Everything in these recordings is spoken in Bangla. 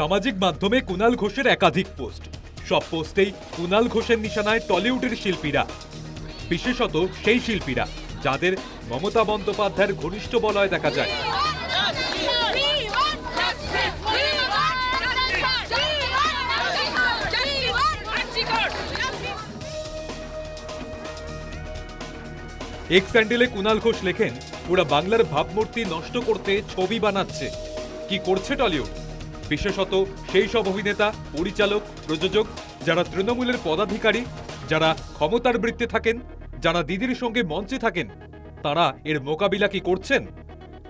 সামাজিক মাধ্যমে কুণাল ঘোষের একাধিক পোস্ট। সব পোস্টেই কুণাল ঘোষের নিশানায় টলিউডের শিল্পীরা। বিশেষত সেই শিল্পীরা, যাদের মমতা বন্দ্যোপাধ্যায়ের ঘনিষ্ঠ বলয় দেখা যায়। এক্স স্যান্ডেলে কুণাল ঘোষ লেখেন ওরা বাংলার ভাবমূর্তি নষ্ট করতে ছবি বানাচ্ছে। কি করছে টলিউড? বিশেষত সেই সব অভিনেতা, পরিচালক, প্রযোজক যারা তৃণমূলের পদাধিকারী, যারা ক্ষমতার বৃত্তে থাকেন, যারা দিদির সঙ্গে মঞ্চে থাকেন, তারা এর মোকাবিলা কি করছেন?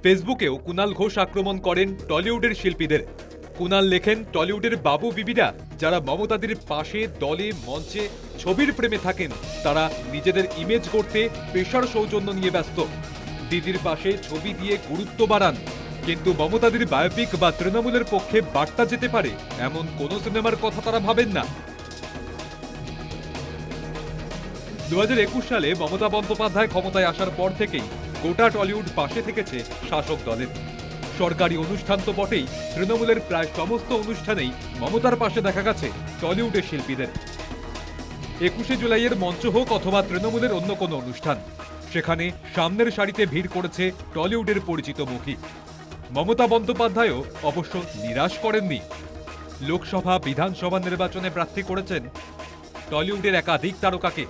ফেসবুকেও কুনাল ঘোষ আক্রমণ করেন টলিউডের শিল্পীদের। কুনাল লেখেন, টলিউডের বাবু বিবিরা যারা মমতাদের পাশে, দলে, মঞ্চে ছবির প্রেমে থাকেন, তারা নিজেদের ইমেজ করতে পেশার সৌজন্য নিয়ে ব্যস্ত। দিদির পাশে ছবি দিয়ে গুরুত্ব বাড়ান। কিন্তু মমতাদির বায়োপিক বা তৃণমূলের পক্ষে বার্তা যেতে পারে, এমন কোন সিনেমার কথা তারা ভাবেন না। দু হাজার একুশ সালে মমতা বন্দ্যোপাধ্যায় ক্ষমতায় আসার পর থেকেই গোটা টলিউড পাশে থেকেছে শাসক দলের। সরকারি অনুষ্ঠান তো বটেই, তৃণমূলের প্রায় সমস্ত অনুষ্ঠানেই মমতার পাশে দেখা গেছে টলিউডের শিল্পীদের। একুশে জুলাইয়ের মঞ্চ হোক অথবা তৃণমূলের অন্য কোনো অনুষ্ঠান, সেখানে সামনের সারিতে ভিড় করেছে টলিউডের পরিচিত মুখী। মমতা বন্দ্যোপাধ্যায়ও অবশ্য নিরাশ করেননি। লোকসভা, বিধানসভা নির্বাচনে প্রার্থী করেছেন টলিউডের একাধিক তারকাকে।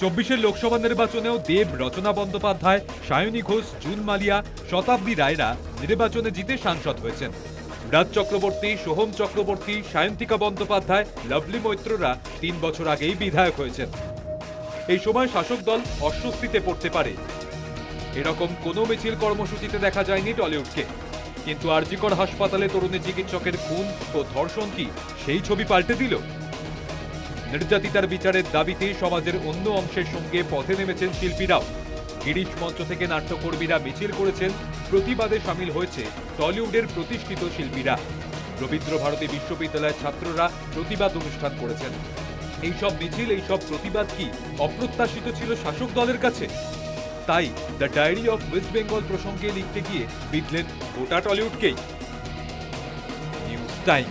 চব্বিশের লোকসভা নির্বাচনেও দেব, রচনা বন্দ্যোপাধ্যায়, সায়নী ঘোষ, জুন মালিয়া, শতাব্দী রায়রা নির্বাচনে জিতে সাংসদ হয়েছেন। রাজ চক্রবর্তী, সোহম চক্রবর্তী, সায়ন্তিকা বন্দ্যোপাধ্যায়, লাভলি মৈত্ররা তিন বছর আগেই বিধায়ক হয়েছেন। এই সময় শাসক দল অস্বস্তিতে পড়তে পারে। এরকম কোনো মিছিল কর্মসূচিতে দেখা যায়নি টলিউডকে। কিন্তু আরজিকর হাসপাতালে তরুণী চিকিৎসকের খুন ও ধর্ষণ কি সেই ছবি পাল্টে দিল? নির্যাতিতার বিচারের দাবিতে সমাজের অন্য অংশের সঙ্গে পথে নেমেছেন শিল্পীরাও। গিরিশ মঞ্চ থেকে নাট্যকর্মীরা মিছিল করেছেন, প্রতিবাদে সামিল হয়েছে টলিউডের প্রতিষ্ঠিত শিল্পীরা। রবীন্দ্র ভারতী বিশ্ববিদ্যালয়ের ছাত্ররা প্রতিবাদ অনুষ্ঠান করেছেন। এইসব মিছিল, এইসব প্রতিবাদ কি অপ্রত্যাশিত ছিল শাসক দলের কাছে? তাই the diary of west Bengal প্রসঙ্গে লিখতে গিয়ে বিঁধলেন গোটা টলিউডকেই নিউজ টাইম